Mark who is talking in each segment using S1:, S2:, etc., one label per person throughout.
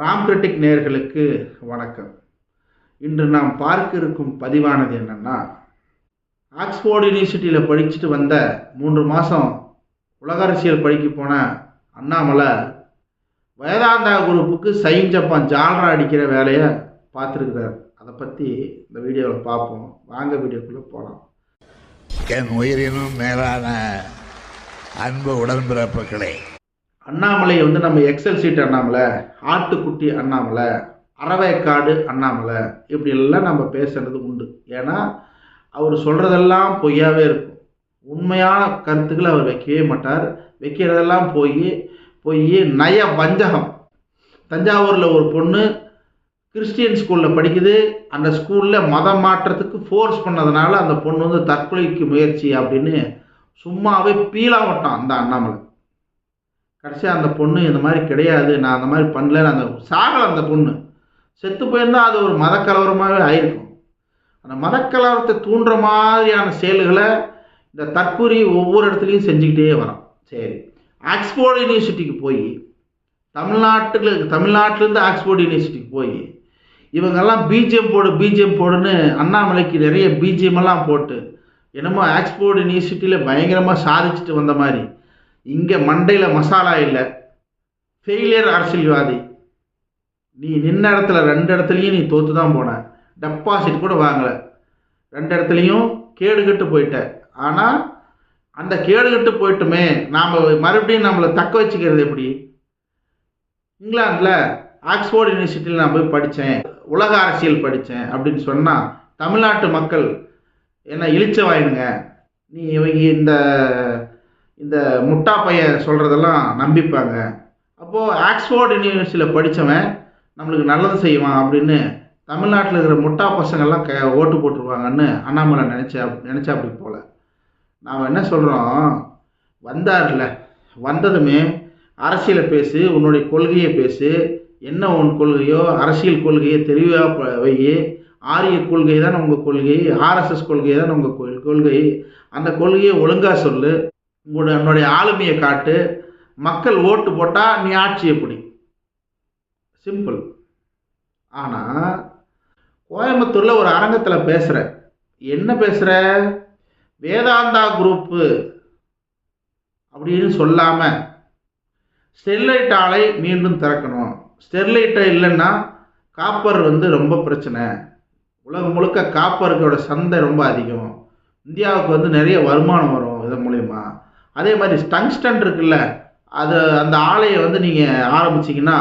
S1: Ram critic நேர்களுக்கு வணக்கம். இன்று நாம் பார்க்க இருக்கும் பதிவானது என்னென்னா ஆக்ஸ்போர்டு யூனிவர்சிட்டியில் படிச்சுட்டு வந்த மூன்று மாதம் உலக அரசியல் படிக்க போன அண்ணாமலை வேதாந்தா குரூப்புக்கு சைன் ஜப்பான் ஜால்ரா அடிக்கிற வேலையை பார்த்துருக்கிறார். அதை பற்றி இந்த வீடியோவில் பார்ப்போம். வாங்க வீடியோக்குள்ளே போகலாம்
S2: என் உயிரினும் மேலான அன்பு உடன்பிறப்புகளே
S1: அண்ணாமலை வந்து நம்ம எக்ஸல் சீட் அண்ணாமலை ஆட்டுக்குட்டி அண்ணாமலை அறவைக்காடு அண்ணாமலை இப்படியெல்லாம் நம்ம பேசுறது உண்டு. ஏன்னா அவர் சொல்கிறதெல்லாம் பொய்யாவே இருக்கும். உண்மையான கருத்துக்களை அவர் வைக்கவே மாட்டார். வைக்கிறதெல்லாம் போய் போய் நய வஞ்சகம் தஞ்சாவூரில் ஒரு பொண்ணு கிறிஸ்டியன் ஸ்கூலில் படிக்குது. அந்த ஸ்கூலில் மதம் மாற்றத்துக்கு ஃபோர்ஸ் பண்ணதுனால அந்த பொண்ணு வந்து தற்கொலைக்கு முயற்சி அப்படின்னு சும்மாவே பீலாவட்டம் அந்த அண்ணாமலை. கடைசியாக அந்த பொண்ணு இந்த மாதிரி கிடையாது நான் அந்த மாதிரி பண்ணல அந்த சாகலை அந்த பொண்ணு. செத்து போயிருந்தால் அது ஒரு மதக்கலவரமாகவே ஆயிருக்கும். அந்த மதக்கலவரத்தை தூண்டுற மாதிரியான செயல்களை இந்த தற்கூரி ஒவ்வொரு இடத்துலையும் செஞ்சுக்கிட்டே வரோம் சரி. ஆக்ஸ்போர்ட் யூனிவர்சிட்டிக்கு போய் தமிழ்நாட்டுக்கு தமிழ்நாட்டிலேருந்து ஆக்ஸ்போர்ட் யூனிவர்சிட்டிக்கு போய் இவங்கெல்லாம் பிஜிஎம் போடு பிஜிஎம் போடுன்னு அண்ணாமலைக்கு நிறைய பிஜிஎம் எல்லாம் போட்டு என்னமோ ஆக்ஸ்போர்ட் யூனிவர்சிட்டியில் பயங்கரமாக சாதிச்சுட்டு வந்த மாதிரி. இங்கே மண்டையில் மசாலா இல்லை. ஃபெயிலியர் அரசியல்வாதி. நீ நின்ன இடத்துல ரெண்டு இடத்துலையும் நீ தோற்று தான் போன. டெபாசிட் கூட வாங்கலை. ரெண்டு இடத்துலையும் கேடுகட்டு போயிட்ட. ஆனால் அந்த கேடுகட்டு போயிட்டுமே நாம் மறுபடியும் நம்மளை தக்க வச்சுக்கிறது எப்படி? இங்கிலாந்தில் ஆக்ஸ்போர்ட் யூனிவர்சிட்டியில் நான் போய் படித்தேன் உலக அரசியல் படித்தேன் அப்படின்னு சொன்னால் தமிழ்நாட்டு மக்கள் என்ன இழிச்ச வாயினுங்க நீ இவங்க இந்த இந்த முட்டா பையன் சொல்கிறதெல்லாம் நம்பிப்பாங்க. அப்போது ஆக்ஸ்ஃபோர்டு யூனிவர்சிட்டியில் படித்தவன் நம்மளுக்கு நல்லது செய்வான் அப்படின்னு தமிழ்நாட்டில் இருக்கிற முட்டா பசங்கள்லாம் க ஓட்டு போட்டுருவாங்கன்னு அண்ணாமலை நினச்சா நினச்சா அப்படி போல். நாம் என்ன சொல்கிறோம் வந்தார்ல வந்ததுமே அரசியலை பேசு உன்னுடைய கொள்கையை பேசு. என்ன உன் கொள்கையோ? அரசியல் கொள்கையை தெளிவாக வை. ஆரிய கொள்கை தான் உங்கள் கொள்கை ஆர்எஸ்எஸ் கொள்கை தான் உங்கள் கொள்கை. அந்த கொள்கையை ஒழுங்காக சொல்லு. உங்களுடைய உன்னுடைய ஆளுமையை காட்டு. மக்கள் ஓட்டு போட்டால் நீ ஆட்சி எப்படி சிம்பிள் ஆனால் கோயம்புத்தூரில் ஒரு அரங்கத்தில் பேசுகிற என்ன பேசுகிற வேதாந்தா குரூப்பு அப்படின்னு சொல்லாமல் ஸ்டெர்லைட் ஆலை மீண்டும் திறக்கணும். ஸ்டெர்லைட்டை இல்லைன்னா காப்பர் வந்து ரொம்ப பிரச்சனை. உலகம் முழுக்க காப்பருக்கோட சந்தை ரொம்ப அதிகம். இந்தியாவுக்கு வந்து நிறைய வருமானம் வரும் இதன் மூலயமா. அதே மாதிரி டங்ஸ்டன் இருக்குல்ல அது அந்த ஆலையை வந்து நீங்கள் ஆரம்பிச்சிங்கன்னா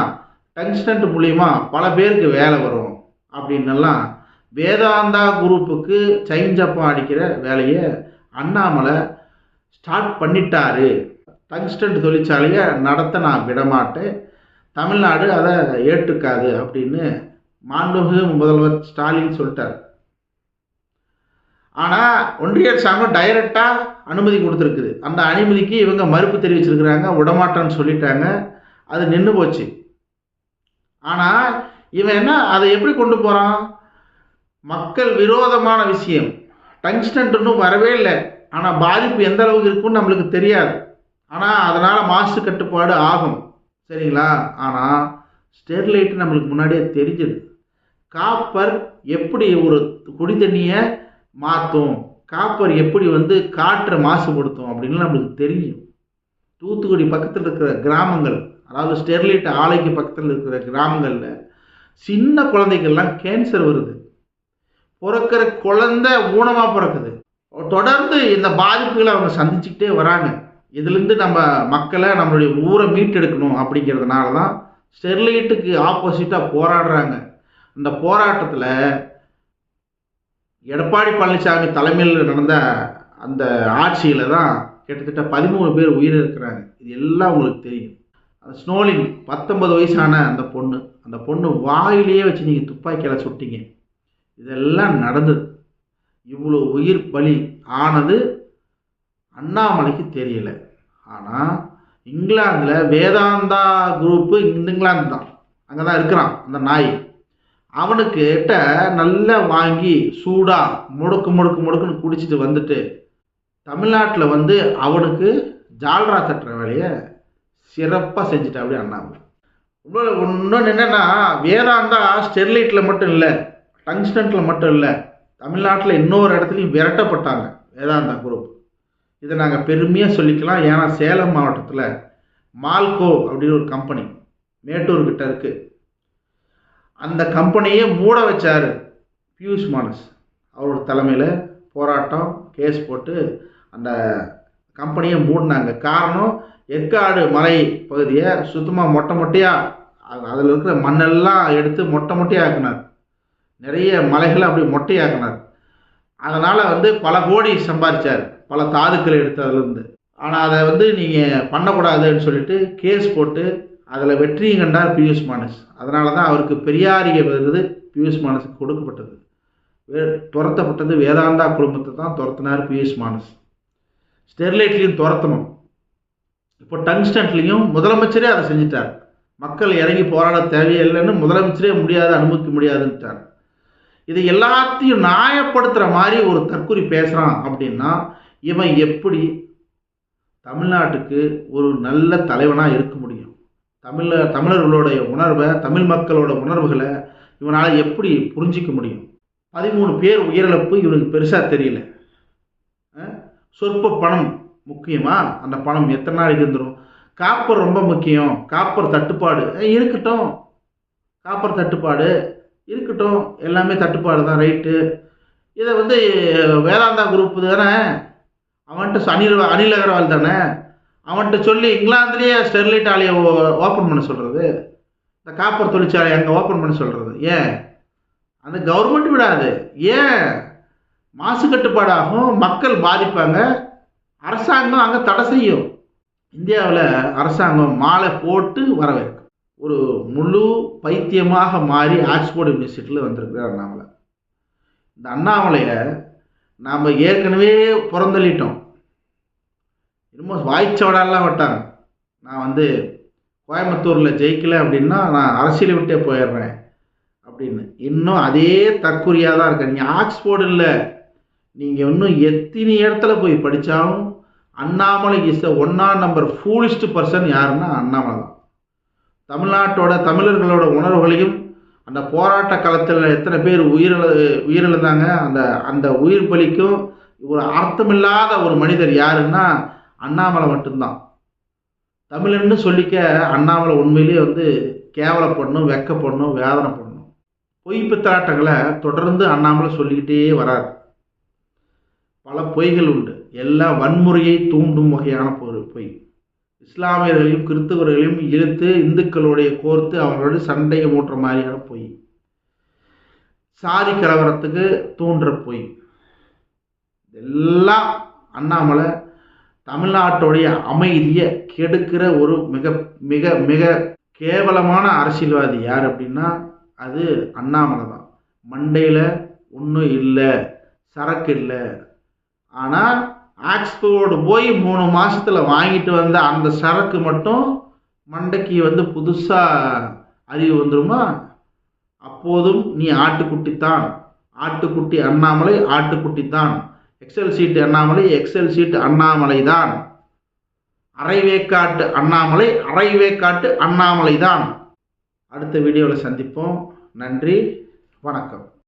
S1: டங்ஸ்டன்ட் மூலிமா பல பேருக்கு வேலை வரும் அப்படின்னெல்லாம் வேதாந்தா குரூப்புக்கு சைன் ஜப்பா அடிக்கிற வேலையை அண்ணாமலை ஸ்டார்ட் பண்ணிட்டாரு. டங்ஸ்டன்ட் தொழிற்சாலையை நடத்த நான் விடமாட்டேன். தமிழ்நாடு அதை ஏற்றுக்காது அப்படின்னு மாண்புமிகு முதல்வர் ஸ்டாலின் சொல்லிட்டார். ஆனால் ஒன்றிய சாங்கம் டைரக்டாக அனுமதி கொடுத்துருக்குது. அந்த அனுமதிக்கு இவங்க மறுப்பு தெரிவிச்சிருக்கிறாங்க விடமாட்டேன்னு சொல்லிட்டாங்க. அது நின்று போச்சு. ஆனால் இவன் என்ன அதை எப்படி கொண்டு போகிறான் மக்கள் விரோதமான விஷயம். டங்ஸ்டன்ட் இன்னும் வரவே இல்லை. ஆனால் பாதிப்பு எந்த அளவுக்கு இருக்குன்னு நம்மளுக்கு தெரியாது. ஆனால் அதனால் மாசு கட்டுப்பாடு ஆகும். சரிங்களா? ஆனால் ஸ்டெர்லைட் நம்மளுக்கு முன்னாடியே தெரிஞ்சது. காப்பர் எப்படி ஒரு குடி தண்ணியை மாற்றும் காப்பர் எப்படி வந்து காற்றை மாசுபடுத்தும் அப்படின்னு நம்மளுக்கு தெரியும். தூத்துக்குடி பக்கத்தில் இருக்கிற கிராமங்கள் அதாவது ஸ்டெர்லைட் ஆலைக்கு பக்கத்தில் இருக்கிற கிராமங்களில் சின்ன குழந்தைகள்லாம் கேன்சர் வருது. பிறக்கிற குழந்தை ஊனமாக பிறக்குது. தொடர்ந்து இந்த பாதிப்புகளை அவங்க சந்திச்சுக்கிட்டே வராங்க. இதுலேருந்து நம்ம மக்களை நம்மளுடைய ஊரை மீட்டெடுக்கணும் அப்படிங்கிறதுனால தான் ஸ்டெர்லைட்டுக்கு ஆப்போசிட்டாக போராடுறாங்க. அந்த போராட்டத்தில் எடப்பாடி பழனிசாமி தலைமையில் நடந்த அந்த ஆட்சியில் தான் கிட்டத்தட்ட பதிமூணு பேர் உயிரிழக்கிறாங்க இது எல்லாம் உங்களுக்கு தெரியும். அந்த ஸ்னோலின் பத்தொன்பது வயசான அந்த பொண்ணு அந்த பொண்ணு வாயிலேயே வச்சு நீங்கள் துப்பாக்கியால் சுட்டிங்க. இதெல்லாம் நடந்தது. இவ்வளோ உயிர் பலி ஆனது அண்ணாமலைக்கு தெரியலை. ஆனால் இங்கிலாந்தில் வேதாந்தா குரூப்பு இந்த இங்கிலாந்து தான். அங்கே தான் இருக்கிறான் அந்த நாய். அவனுக்கு கிட்ட நல்லா வாங்கி சூடாக முடுக்கு முடுக்கு முடுக்குன்னு குடிச்சிட்டு வந்துட்டு தமிழ்நாட்டில் வந்து அவனுக்கு ஜால்ரா தட்டுற வேலையை சிறப்பாக செஞ்சுட்டா அப்படி அண்ணாமலை. இன்னொன்று இன்னொன்று என்னென்னா வேதாந்தா ஸ்டெர்லைட்டில் மட்டும் இல்லை டங்ஸ்டன்ட்டில் மட்டும் இல்லை தமிழ்நாட்டில் இன்னொரு இடத்துலையும் விரட்டப்பட்டாங்க வேதாந்தா குரூப் இதை நாங்கள் பெருமையாக சொல்லிக்கலாம். ஏன்னா சேலம் மாவட்டத்தில் மால்கோ அப்படின்னு ஒரு கம்பெனி மேட்டூர் கிட்ட இருக்குது அந்த கம்பெனியை மூட வச்சார். பியூஷ் மானஸ். அவரோட தலைமையில் போராட்டம் கேஸ் போட்டு அந்த கம்பெனியை மூடினாங்க. காரணம் எற்காடு மலை பகுதியை சுத்தமாக மொட்டை மொட்டையாக அதில் இருக்கிற மண்ணெல்லாம் எடுத்து மொட்டை மொட்டையாக ஆக்கினார். நிறைய மலைகளை அப்படி மொட்டையாக்கினார் அதனால் வந்து பல கோடி சம்பாதிச்சார். பல தாதுக்களை எடுத்ததுலேருந்து ஆனால் அதை வந்து நீங்கள் பண்ணக்கூடாதுன்னு சொல்லிட்டு கேஸ் போட்டு அதில் வெற்றியை கண்டார் பியூஷ் மானஸ். அதனால தான் அவருக்கு பெரியாரிய விருது பியூஷ் மானஸுக்கு கொடுக்கப்பட்டது. வே துரத்தப்பட்டது வேதாந்தா குடும்பத்தை தான் துரத்தினார் பியூஷ் மானஸ். ஸ்டெர்லைட்லேயும் துரத்தணும். இப்போ டங்ஸ்டன்ட்லேயும் முதலமைச்சரே அதை செஞ்சிட்டார். மக்கள் இறங்கி போராட தேவையில்லைன்னு முதலமைச்சரே முடியாது அனுமதிக்க முடியாதுன்ட்டார். இது எல்லாத்தையும் நியாயப்படுத்துகிற மாதிரி ஒரு தற்குறி பேசுகிறான் அப்படின்னா இவன் எப்படி தமிழ்நாட்டுக்கு ஒரு நல்ல தலைவனாக இருக்க முடியும்? தமிழ தமிழர்களுடைய உணர்வை தமிழ் மக்களோட உணர்வுகளை இவனால் எப்படி புரிஞ்சிக்க முடியும்? பதிமூணு பேர் உயிரிழப்பு இவனுக்கு பெருசாக தெரியல. சொற்ப பணம் முக்கியமாக அந்த பணம் எத்தனை நாளைக்கு இருந்துடும் காப்பர் ரொம்ப முக்கியம். காப்பர் தட்டுப்பாடு. இருக்கட்டும். காப்பர் தட்டுப்பாடு. இருக்கட்டும். எல்லாமே தட்டுப்பாடு தான் ரைட்டு. இதை வந்து வேதாந்தா குரூப் தானே? அவன்கிட்ட அனில் அனில் அகர்வால் தானே? அவன்கிட்ட சொல்லி இங்கிலாந்துலேயே ஸ்டெர்லைட் ஆலையை ஓப்பன் பண்ண சொல்கிறது இந்த காப்பர் தொழிற்சாலை அங்கே ஓப்பன் பண்ண சொல்கிறது ஏன்? அந்த கவர்மெண்ட் விடாது. ஏன்? மாசு கட்டுப்பாடாகும் மக்கள் பாதிப்பாங்க அரசாங்கம் அங்கே தடை செய்யும். இந்தியாவில் அரசாங்கம் மாலை போட்டு வரவேற்கும். ஒரு முழு பைத்தியமாக மாறி ஆக்ஸ்போர்ட் யூனிவர்சிட்டியில் வந்திருக்கிறார் அண்ணாமலை. இந்த அண்ணாமலையை நாம் ஏற்கனவே புறந்தள்ளிட்டோம். இன்னமும் வாய்ச்சவடாலாம் விட்டாங்க. நான் வந்து கோயம்புத்தூரில் ஜெயிக்கலை அப்படின்னா நான் அரசியலை விட்டே போயிடுறேன் அப்படின்னு. இன்னும் அதே தற்குறியாக தான் இருக்க நீங்கள் ஆக்ஸ்போர்டு இல்லை. நீங்கள் இன்னும் எத்தனை இடத்துல போய் படித்தாலும் அண்ணாமலை இஸ் த ஒன்னா நம்பர் ஃபூலிஸ்ட் பர்சன் யாருன்னா அண்ணாமலை தான். தமிழ்நாட்டோட தமிழர்களோட உணர்வுகளையும் அந்த போராட்ட காலத்தில் எத்தனை பேர் உயிரிழ உயிரிழந்தாங்க அந்த அந்த உயிர் பலிக்கும் ஒரு அர்த்தமில்லாத ஒரு மனிதர் யாருன்னா அண்ணாமலை மட்டும்தான். தமிழன்னு சொல்லிக்க அண்ணாமலை உண்மையிலேயே வந்து கேவலப்படணும் வெக்கப்படணும் வேதனைப்படணும். பொய் பித்தாட்டங்களை தொடர்ந்து அண்ணாமலை சொல்லிக்கிட்டே வரார். பல பொய்கள் உண்டு. எல்லாம் வன்முறையை தூண்டும் வகையான பொரு பொய். இஸ்லாமியர்களையும் கிறிஸ்தவர்களையும் இழுத்து இந்துக்களுடைய கோர்த்து அவங்களோட சண்டையை மூட்டுற மாதிரியான பொய். சாதி கலவரத்துக்கு தூண்டுற பொய். எல்லாம் அண்ணாமலை தமிழ்நாட்டுடைய அமைதியை கெடுக்கிற ஒரு மிக மிக மிக கேவலமான அரசியல்வாதி யார் அப்படின்னா அது அண்ணாமலை தான். மண்டையில் ஒன்றும் இல்லை சரக்கு இல்லை. ஆனால் ஆக்ஸ்போர்டு போய் மூணு மாதத்தில் வாங்கிட்டு வந்த அந்த சரக்கு மட்டும் மண்டைக்கு வந்து புதுசாக அறிவு வந்துருமா? அப்போதும் நீ ஆட்டுக்குட்டி தான் ஆட்டுக்குட்டி அண்ணாமலை ஆட்டுக்குட்டி தான் excel sheet Annamalai excel sheet Annamalai தான். அரைவேக்காட்டு அண்ணாமலை அரைவேக்காட்டு அண்ணாமலை தான். அடுத்த வீடியோவில் சந்திப்போம். நன்றி வணக்கம்.